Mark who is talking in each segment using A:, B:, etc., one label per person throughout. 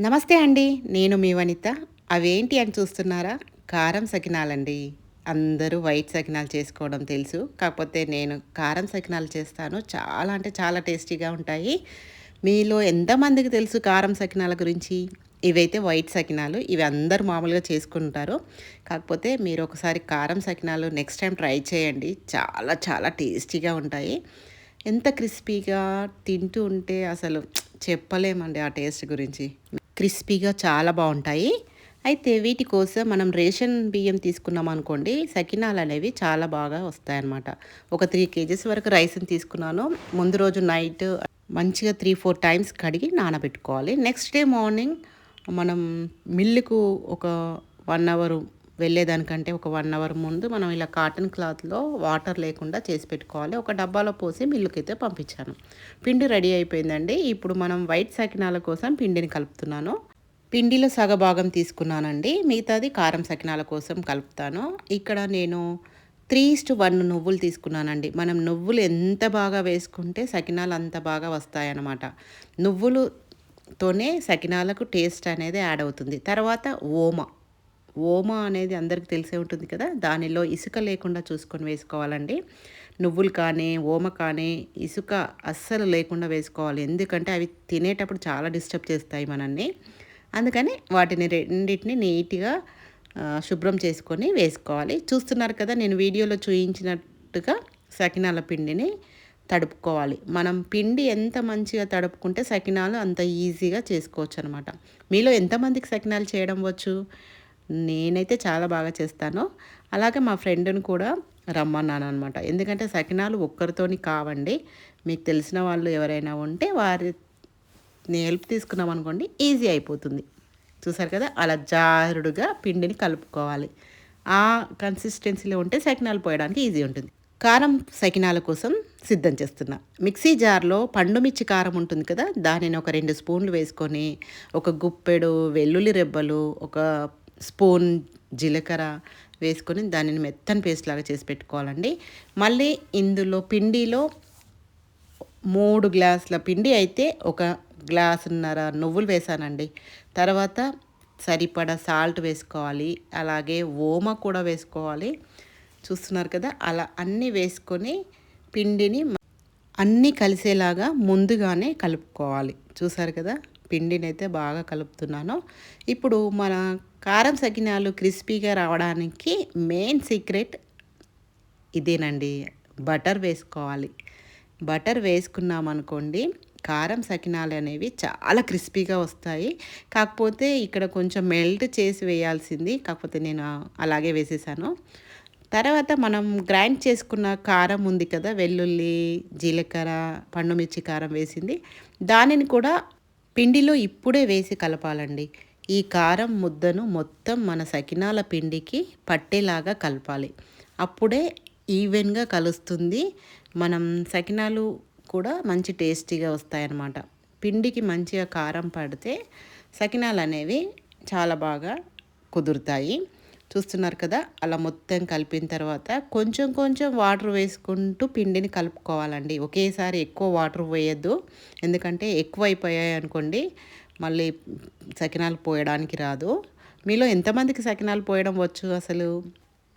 A: నమస్తే అండి నేను మీ వనిత. అవేంటి అని చూస్తున్నారా? కారం సకినాలండి. అందరూ వైట్ సకినాలు చేసుకోవడం తెలుసు. కాకపోతే నేను కారం సకినాలు చేస్తాను. చాలా అంటే చాలా టేస్టీగా ఉంటాయి. మీలో ఎంతమందికి తెలుసు కారం సకినాల గురించి? ఇవైతే వైట్ సకినాలు. ఇవి అందరు మామూలుగా చేసుకుంటారు. కాకపోతే మీరు ఒకసారి కారం సకినాలు నెక్స్ట్ టైం ట్రై చేయండి. చాలా చాలా టేస్టీగా ఉంటాయి. ఎంత క్రిస్పీగా తింటూ ఉంటే అసలు చెప్పలేమండి ఆ టేస్ట్ గురించి. క్రిస్పీగా చాలా బాగుంటాయి. అయితే వీటి కోసం మనం రేషన్ బియ్యం తీసుకున్నాం అనుకోండి సకినాలు అనేవి చాలా బాగా వస్తాయన్నమాట. ఒక త్రీ కేజీస్ వరకు రైస్ని తీసుకున్నాను. ముందు రోజు నైట్ మంచిగా త్రీ ఫోర్ టైమ్స్ కడిగి నానబెట్టుకోవాలి. నెక్స్ట్ డే మార్నింగ్ మనం మిల్లుకు ఒక వన్ అవర్ వెళ్ళేదానికంటే ఒక వన్ అవర్ ముందు మనం ఇలా కాటన్ క్లాత్లో వాటర్ లేకుండా చేసి పెట్టుకోవాలి. ఒక డబ్బాలో పోసి మిల్లుకైతే పంపించాను. పిండి రెడీ అయిపోయిందండి. ఇప్పుడు మనం వైట్ సకినాల కోసం పిండిని కలుపుతున్నాను. పిండిలో సగభాగం తీసుకున్నానండి. మిగతాది కారం సకినాల కోసం కలుపుతాను. ఇక్కడ నేను త్రీ ఇస్టు వన్ నువ్వులు తీసుకున్నానండి. మనం నువ్వులు ఎంత బాగా వేసుకుంటే సకినాలు అంత బాగా వస్తాయన్నమాట. నువ్వులుతోనే సకినాలకు టేస్ట్ అనేది యాడ్ అవుతుంది. తర్వాత ఓమ. ఓమ అనేది అందరికి తెలిసే ఉంటుంది కదా? దానిలో ఇసుక లేకుండా చూసుకొని వేసుకోవాలండి. నువ్వులు కానీ ఓమ కానీ ఇసుక అస్సలు లేకుండా వేసుకోవాలి. ఎందుకంటే అవి తినేటప్పుడు చాలా డిస్టర్బ్ చేస్తాయి మనల్ని. అందుకని వాటిని రెండింటిని నీట్గా శుభ్రం చేసుకొని వేసుకోవాలి. చూస్తున్నారు కదా నేను వీడియోలో చూయించినట్టుగా సకినాల పిండిని తడుపుకోవాలి. మనం పిండి ఎంత మంచిగా తడుపుకుంటే సకినాలు అంత ఈజీగా చేసుకోవచ్చు అనమాట మీలో ఎంతమందికి సకినాలు చేయడం వచ్చు? నేనైతే చాలా బాగా చేస్తాను. అలాగే మా ఫ్రెండ్ని కూడా రమ్మన్నాను అనమాట ఎందుకంటే సకినాలు ఒక్కరితోని కావండి. మీకు తెలిసిన వాళ్ళు ఎవరైనా ఉంటే వారి హెల్ప్ తీసుకున్నాం అనుకోండి ఈజీ అయిపోతుంది. చూసారు కదా? అలా జారుడుగా పిండిని కలుపుకోవాలి. ఆ కన్సిస్టెన్సీలో ఉంటే సకినాలు పోయడానికి ఈజీ ఉంటుంది. కారం సకినాల కోసం సిద్ధం చేస్తున్నా. మిక్సీ జార్లో పండు మిర్చి కారం ఉంటుంది కదా? దానిని ఒక రెండు స్పూన్లు వేసుకొని ఒక గుప్పెడు వెల్లుల్లి రెబ్బలు ఒక స్పూన్ జీలకర్ర వేసుకొని దానిని మెత్తని పేస్ట్ లాగా చేసి పెట్టుకోవాలండి. మళ్ళీ ఇందులో పిండిలో మూడు గ్లాసుల పిండి అయితే ఒక గ్లాసున్నర నువ్వులు వేసానండి. తర్వాత సరిపడా సాల్ట్ వేసుకోవాలి అలాగే ఓమ కూడా వేసుకోవాలి. చూస్తున్నారు కదా అలా అన్నీ వేసుకొని పిండిని అన్నీ కలిసేలాగా ముందుగానే కలుపుకోవాలి. చూసారు కదా? పిండినైతే బాగా కలుపుతున్నాను. ఇప్పుడు మన కారం సకినాలు క్రిస్పీగా రావడానికి మెయిన్ సీక్రెట్ ఇదేనండి. బటర్ వేసుకోవాలి. బటర్ వేసుకున్నామనుకోండి కారం సకినాలు అనేవి చాలా క్రిస్పీగా వస్తాయి. కాకపోతే ఇక్కడ కొంచెం మెల్ట్ చేసి వేయాల్సింది కాకపోతే నేను అలాగే వేసేసాను. తర్వాత మనం గ్రైండ్ చేసుకున్న కారం ఉంది కదా వెల్లుల్లి జీలకర్ర పండుమిర్చి కారం వేసింది. దానిని కూడా పిండిలో ఇప్పుడే వేసి కలపాలండి. ఈ కారం ముద్దను మొత్తం మన సకినాల పిండికి పట్టేలాగా కలపాలి. అప్పుడే ఈవెన్గా కలుస్తుంది. మనం సకినాలు కూడా మంచి టేస్టీగా వస్తాయన్నమాట. పిండికి మంచిగా కారం పడితే సకినాలు అనేవి చాలా బాగా కుదురుతాయి. చూస్తున్నారు కదా అలా మొత్తం కలిపిన తర్వాత కొంచెం కొంచెం వాటర్ వేసుకుంటూ పిండిని కలుపుకోవాలండి. ఒకేసారి ఎక్కువ వాటర్ వేయద్దు. ఎందుకంటే ఎక్కువ అయిపోయాయి అనుకోండి మళ్ళీ సకినాలు పోయడానికి రాదు. మీలో ఎంతమందికి సకినాలు పోయడం వచ్చు అసలు?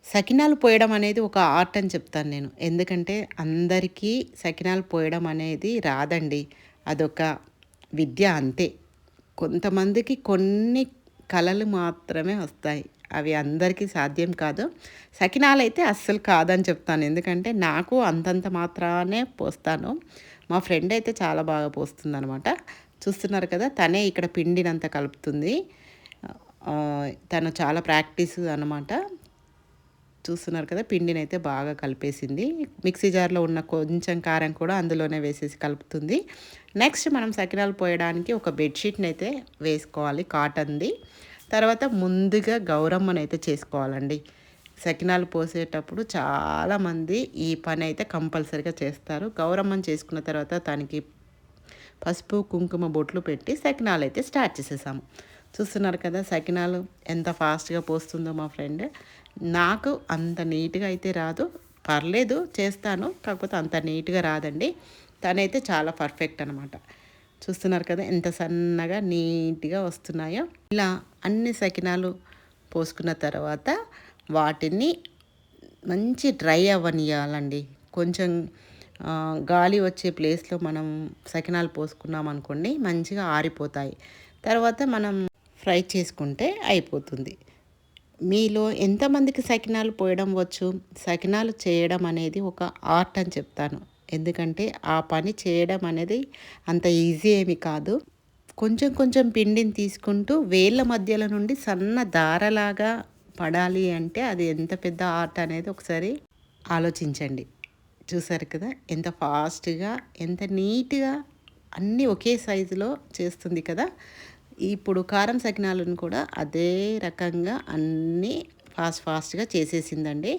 A: సకినాలు పోయడం అనేది ఒక ఆర్ట్ అని చెప్తాను నేను. ఎందుకంటే అందరికీ సకినాలు పోయడం అనేది రాదండి. అదొక విద్య అంతే. కొంతమందికి కొన్ని కళలు మాత్రమే వస్తాయి. అవి అందరికీ సాధ్యం కాదు. సకినాలు అయితే అస్సలు కాదని చెప్తాను. ఎందుకంటే నాకు అంతంత మాత్రానే పోస్తాను. మా ఫ్రెండ్ అయితే చాలా బాగా పోస్తుంది అనమాట చూస్తున్నారు కదా తనే ఇక్కడ పిండినంత కలుపుతుంది. తను చాలా ప్రాక్టీస్ అనమాట చూస్తున్నారు కదా పిండిని అయితే బాగా కలిపేసింది. మిక్సీ జార్లో ఉన్న కొంచెం కారం కూడా అందులోనే వేసేసి కలుపుతుంది. నెక్స్ట్ మనం సకినాలు పోయడానికి ఒక బెడ్షీట్ని అయితే వేసుకోవాలి కాటన్ది. తర్వాత ముందుగా గౌరమ్మను అయితే చేసుకోవాలండి. సకినాలు పోసేటప్పుడు చాలామంది ఈ పని అయితే కంపల్సరీగా చేస్తారు. గౌరమ్మను చేసుకున్న తర్వాత తనకి పసుపు కుంకుమ బొట్లు పెట్టి సకినాలు అయితే స్టార్ట్ చేసేసాము. చూస్తున్నారు కదా సకినాలు ఎంత ఫాస్ట్గా పోస్తుందో మా ఫ్రెండ్. నాకు అంత నీట్గా అయితే రాదు. పర్లేదు చేస్తాను. కాకపోతే అంత నీట్గా రాదండి. తనైతే చాలా పర్ఫెక్ట్ అనమాట చూస్తున్నారు కదా ఎంత సన్నగా నీట్గా వస్తున్నాయో. ఇలా అన్ని సకినాలు పోసుకున్న తర్వాత వాటిని మంచి డ్రై అవ్వనియాలండి కొంచెం గాలి వచ్చే ప్లేస్లో మనం సకినాలు పోసుకున్నాం అనుకోండి మంచిగా ఆరిపోతాయి. తర్వాత మనం ఫ్రై చేసుకుంటే అయిపోతుంది. మీలో ఎంతమందికి సకినాలు పోయడం వచ్చు? సకినాలు చేయడం అనేది ఒక ఆర్ట్ అని చెప్తాను. ఎందుకంటే ఆ పని చేయడం అనేది అంత ఈజీ ఏమి కాదు. కొంచెం కొంచెం పిండిని తీసుకుంటూ వేళ్ళ మధ్యలో నుండి సన్న దారలాగా పడాలి అంటే అది ఎంత పెద్ద ఆర్ట్ అనేది ఒకసారి ఆలోచించండి. చూసారు కదా ఎంత ఫాస్ట్గా ఎంత నీట్గా అన్నీ ఒకే సైజులో చేస్తుంది కదా. ఇప్పుడు కారం సకినాలను కూడా అదే రకంగా అన్నీ ఫాస్ట్ ఫాస్ట్గా చేసేసిందండి.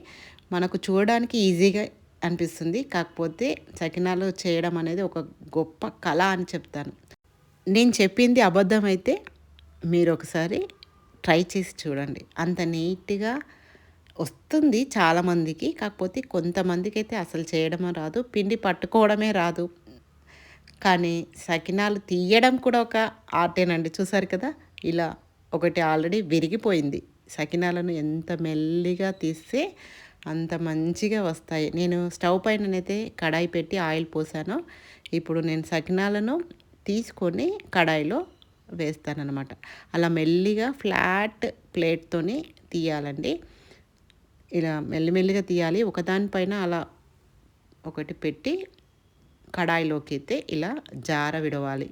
A: మనకు చూడడానికి ఈజీగా అనిపిస్తుంది. కాకపోతే సకినాలు చేయడం అనేది ఒక గొప్ప కళ అని చెప్తాను. నేను చెప్పింది అబద్ధం అయితే మీరు ఒకసారి ట్రై చేసి చూడండి. అంత నీట్గా వస్తుంది చాలామందికి. కాకపోతే కొంతమందికి అయితే అసలు చేయడమే రాదు పిండి పట్టుకోవడమే రాదు. కానీ సకినాలు తీయడం కూడా ఒక ఆర్టేనండి చూసారు కదా? ఇలా ఒకటి ఆల్రెడీ విరిగిపోయింది. సకినాలను ఎంత మెల్లిగా తీస్తే అంత మంచిగా వస్తాయి. నేను స్టవ్ పైననైతే కడాయి పెట్టి ఆయిల్ పోసాను. ఇప్పుడు నేను సకినాలను తీసుకొని కడాయిలో వేస్తానన్నమాట. అలా మెల్లిగా ఫ్లాట్ ప్లేట్తోని తీయాలండి. ఇలా మెల్లిమెల్లిగా తీయాలి. ఒకదానిపైన అలా ఒకటి పెట్టి కడాయిలోకి అయితే ఇలా జార విడవాలి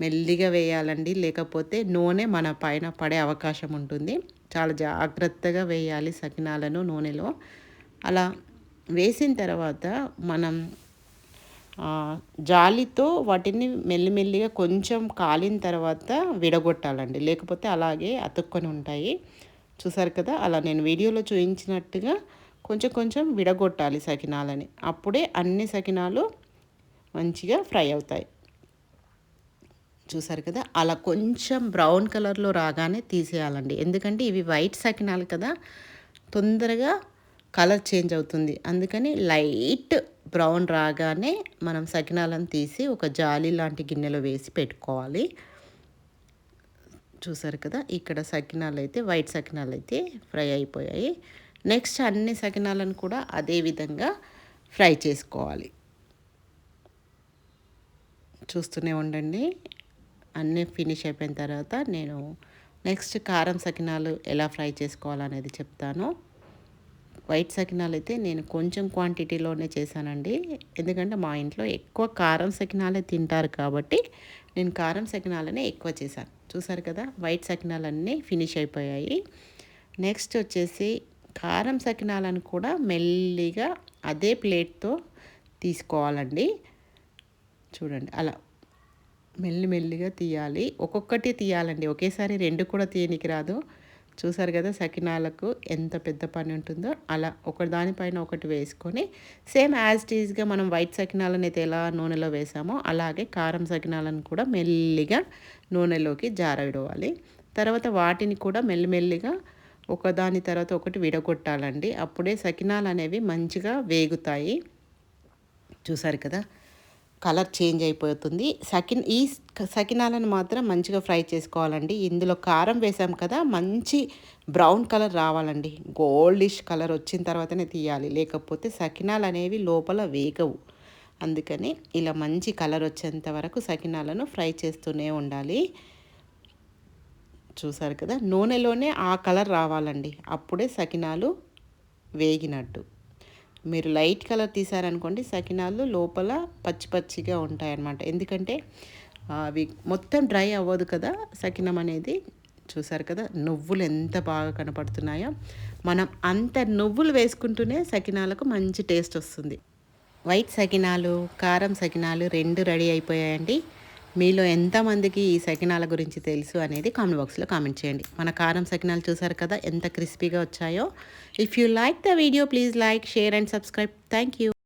A: మెల్లిగా వేయాలండి. లేకపోతే నూనె మన పైన పడే అవకాశం ఉంటుంది. చాలా జాగ్రత్తగా వేయాలి సకినాలను నూనెలో. అలా వేసిన తర్వాత మనం జాలితో వాటిని మెల్లిమెల్లిగా కొంచెం కాలిన తర్వాత విడగొట్టాలండి. లేకపోతే అలాగే అతుక్కొని ఉంటాయి. చూసారు కదా? అలా నేను వీడియోలో చూపించినట్టుగా కొంచెం కొంచెం విడగొట్టాలి సకినాలని. అప్పుడే అన్ని సకినాలు మంచిగా ఫ్రై అవుతాయి. చూసారు కదా అలా కొంచెం బ్రౌన్ కలర్లో రాగానే తీసేయాలండి. ఎందుకంటే ఇవి వైట్ సకినాలు కదా తొందరగా కలర్ చేంజ్ అవుతుంది. అందుకని లైట్ బ్రౌన్ రాగానే మనం సకినాలను తీసి ఒక జాలి లాంటి గిన్నెలో వేసి పెట్టుకోవాలి. చూసారు కదా ఇక్కడ సకినాలు అయితే వైట్ సకినాలు అయితే ఫ్రై అయిపోయాయి. నెక్స్ట్ అన్ని సకినాలను కూడా అదే విధంగా ఫ్రై చేసుకోవాలి. చూస్తూనే ఉండండి. అన్నీ ఫినిష్ అయిపోయిన తర్వాత నేను నెక్స్ట్ కారం సకినాలు ఎలా ఫ్రై చేసుకోవాలనేది చెప్తాను. వైట్ సకినాలు అయితే నేను కొంచెం క్వాంటిటీలోనే చేశానండి. ఎందుకంటే మా ఇంట్లో ఎక్కువ కారం సకినాలే తింటారు కాబట్టి నేను కారం సకినాలనే ఎక్కువ చేశాను. చూసారు కదా వైట్ సకినాలన్నీ ఫినిష్ అయిపోయాయి. నెక్స్ట్ వచ్చేసి కారం సకినాలను కూడా మెల్లిగా అదే ప్లేట్తో తీసుకోవాలండి. చూడండి అలా మెల్లి మెల్లిగా తీయాలి. ఒక్కొక్కటి తీయాలండి. ఒకేసారి రెండు కూడా తీయనికి రాదు. చూసారు కదా సకినాలకు ఎంత పెద్ద పని ఉంటుందో. అలా ఒక దానిపైన ఒకటి వేసుకొని సేమ్ యాజ్ టీజ్గా మనం వైట్ సకినాలను అయితే ఎలా నూనెలో వేసామో అలాగే కారం సకినాలను కూడా మెల్లిగా నూనెలోకి జారవిడవాలి. తర్వాత వాటిని కూడా మెల్లిమెల్లిగా ఒకదాని తర్వాత ఒకటి విడగొట్టాలండి. అప్పుడే సకినాలు అనేవి మంచిగా వేగుతాయి. చూసారు కదా? కలర్ చేంజ్ అయిపోతుంది. సకిన్ ఈ సకినాలను మాత్రం మంచిగా ఫ్రై చేసుకోవాలండి. ఇందులో కారం వేసాం కదా మంచి బ్రౌన్ కలర్ రావాలండి. గోల్డిష్ కలర్ వచ్చిన తర్వాతనే తీయాలి. లేకపోతే సకినాలు అనేవి లోపల వేగవు. అందుకని ఇలా మంచి కలర్ వచ్చేంత వరకు సకినాలను ఫ్రై చేస్తూనే ఉండాలి. చూసారు కదా నూనెలోనే ఆ కలర్ రావాలండి. అప్పుడే సకినాలు వేగినట్టు. మీరు లైట్ కలర్ తీసారనుకోండి సకినాలు లోపల పచ్చి పచ్చిగా ఉంటాయన్నమాట. ఎందుకంటే అవి మొత్తం డ్రై అవ్వదు కదా సకినం అనేది. చూసారు కదా నువ్వులు ఎంత బాగా కనపడుతున్నాయో. మనం అంత నువ్వులు వేసుకుంటూనే సకినాలకు మంచి టేస్ట్ వస్తుంది. వైట్ సకినాలు కారం సకినాలు రెండు రెడీ అయిపోయాయండి. మీలో ఎంతమందికి ఈ సకినాల గురించి తెలుసు అనేది కామెంట్ బాక్స్లో కామెంట్ చేయండి. మన కారం సకినాలు చూసారు కదా ఎంత క్రిస్పీగా వచ్చాయో. If you like the video please like share and subscribe thank you